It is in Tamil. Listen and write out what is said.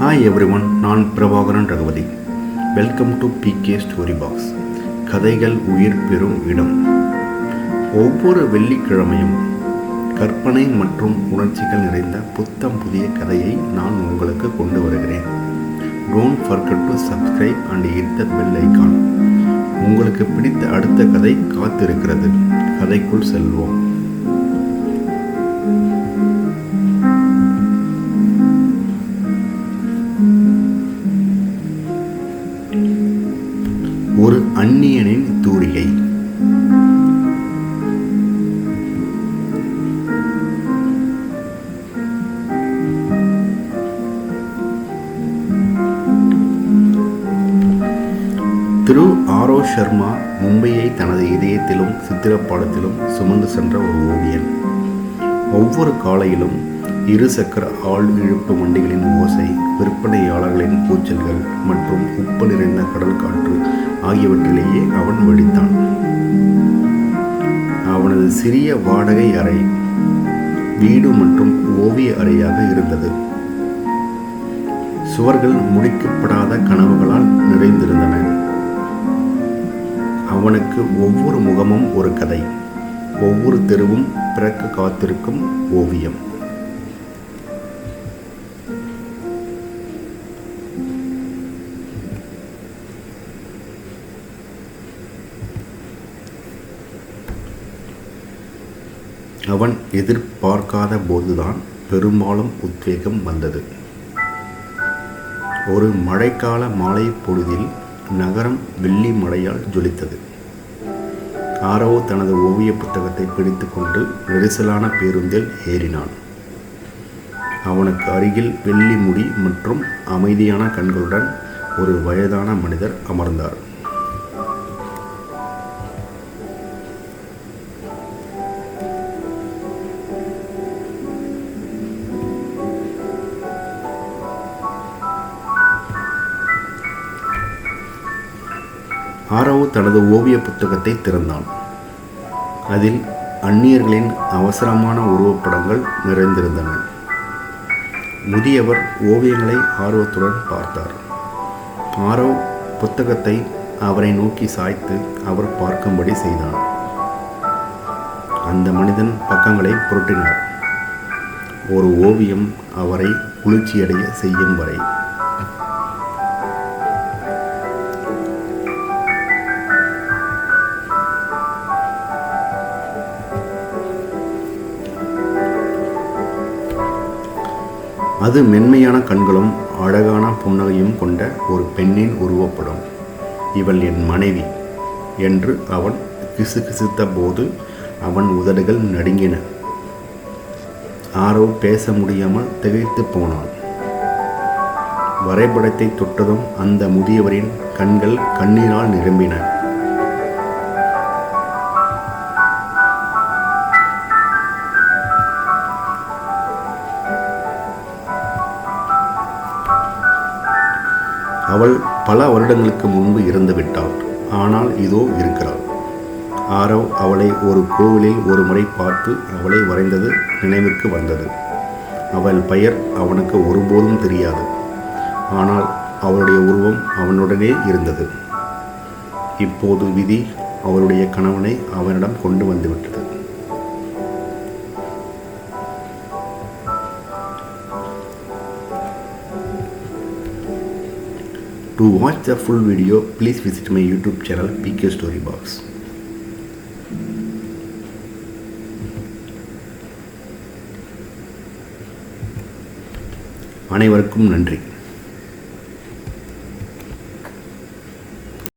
ஹாய் எவ்ரி ஒன் நான் Prabhakaran Ragupathi. Welcome to PK story box கதைகள் உயிர் பெறும் இடம். ஒவ்வொரு வெள்ளிக்கிழமையும் கற்பனை மற்றும் உணர்ச்சிகள் நிறைந்த புத்தம் புதிய கதையை நான் உங்களுக்கு கொண்டு வருகிறேன். Don't forget to subscribe and hit the bell icon உங்களுக்கு பிடித்த அடுத்த கதை காத்திருக்கிறது. கதைக்குள் செல்வோம். அந்நியனின் தூரிகை. திரு ஆரோ சர்மா மும்பையை தனது இதயத்திலும் சித்திரப்பாடத்திலும் சுமந்து சென்ற ஒரு ஓவியன். ஒவ்வொரு காலையிலும் இரு சக்கர ஆள் இழுப்பு வண்டிகளின் ஓசை விற்பனையாளர்களின் கூச்சல்கள் மற்றும் உப்பு நிறைந்த கடல் காற்று ஆகியவற்றிலேயே அவன் வெடித்தான். அவனது சிறிய வாடகை அறை வீடு மற்றும் ஓவிய அறையாக இருந்தது. சுவர்கள் முடிக்கப்படாத கனவுகளால் நிறைந்திருந்தன. அவனுக்கு ஒவ்வொரு முகமும் ஒரு கதை ஒவ்வொரு தெருவும் பிறக்க காத்திருக்கும் ஓவியம். அவன் எதிர்பார்க்காத போதுதான் பெரும்பாலும் உத்வேகம் வந்தது. ஒரு மழைக்கால மாலை பொழுதில் நகரம் வெள்ளி மழையால் ஜொலித்தது. ஆரோ தனது ஓவிய புத்தகத்தை பிடித்துக்கொண்டு நெரிசலான பேருந்தில் ஏறினான். அவனுக்கு அருகில் வெள்ளி முடி மற்றும் அமைதியான கண்களுடன் ஒரு வயதான மனிதர் அமர்ந்தார். ஆரவு தனது ஓவிய புத்தகத்தை திறந்தான். அதில் அந்நியர்களின் அவசரமான உருவப்படங்கள் நிறைந்திருந்தன. முதியவர் ஓவியங்களை ஆர்வத்துடன் பார்த்தார். ஆரவ் புத்தகத்தை அவரை நோக்கி சாய்த்து அவர் பார்க்கும்படி செய்தான். அந்த மனிதன் பக்கங்களை புரட்டினார். ஒரு ஓவியம் அவரை குளிர்ச்சியடைய செய்யும் வரை. அது மென்மையான கண்களும் அழகான புன்னகையும் கொண்ட ஒரு பெண்ணின் உருவப்படம். இவள் என் மனைவி என்று அவன் கிசுகிசுத்த போது அவன் உதடுகள் நடுங்கின. ஆரோ பேச முடியாமல் திகைத்து போனான் வரைபடத்தை தொட்டதும் அந்த முதியவரின் கண்கள் கண்ணீரால் நிரம்பின. அவள் பல வருடங்களுக்கு முன்பு இறந்து விட்டாள். ஆனால் இதோ இருக்கிறாள். ஆரவ் அவளை ஒரு கோவிலில் ஒரு முறை பார்த்து அவளை வரைந்தது நினைவுக்கு வந்தது. அவள் பெயர் அவனுக்கு ஒருபோதும் தெரியாது. ஆனால் அவளுடைய உருவம் அவனுடனே இருந்தது. இப்போது விதி அவளுடைய கணவனை அவனிடம் கொண்டு வந்துவிட்டது To watch the full video, please visit my YouTube channel PK Story Box. அனைவருக்கும் நன்றி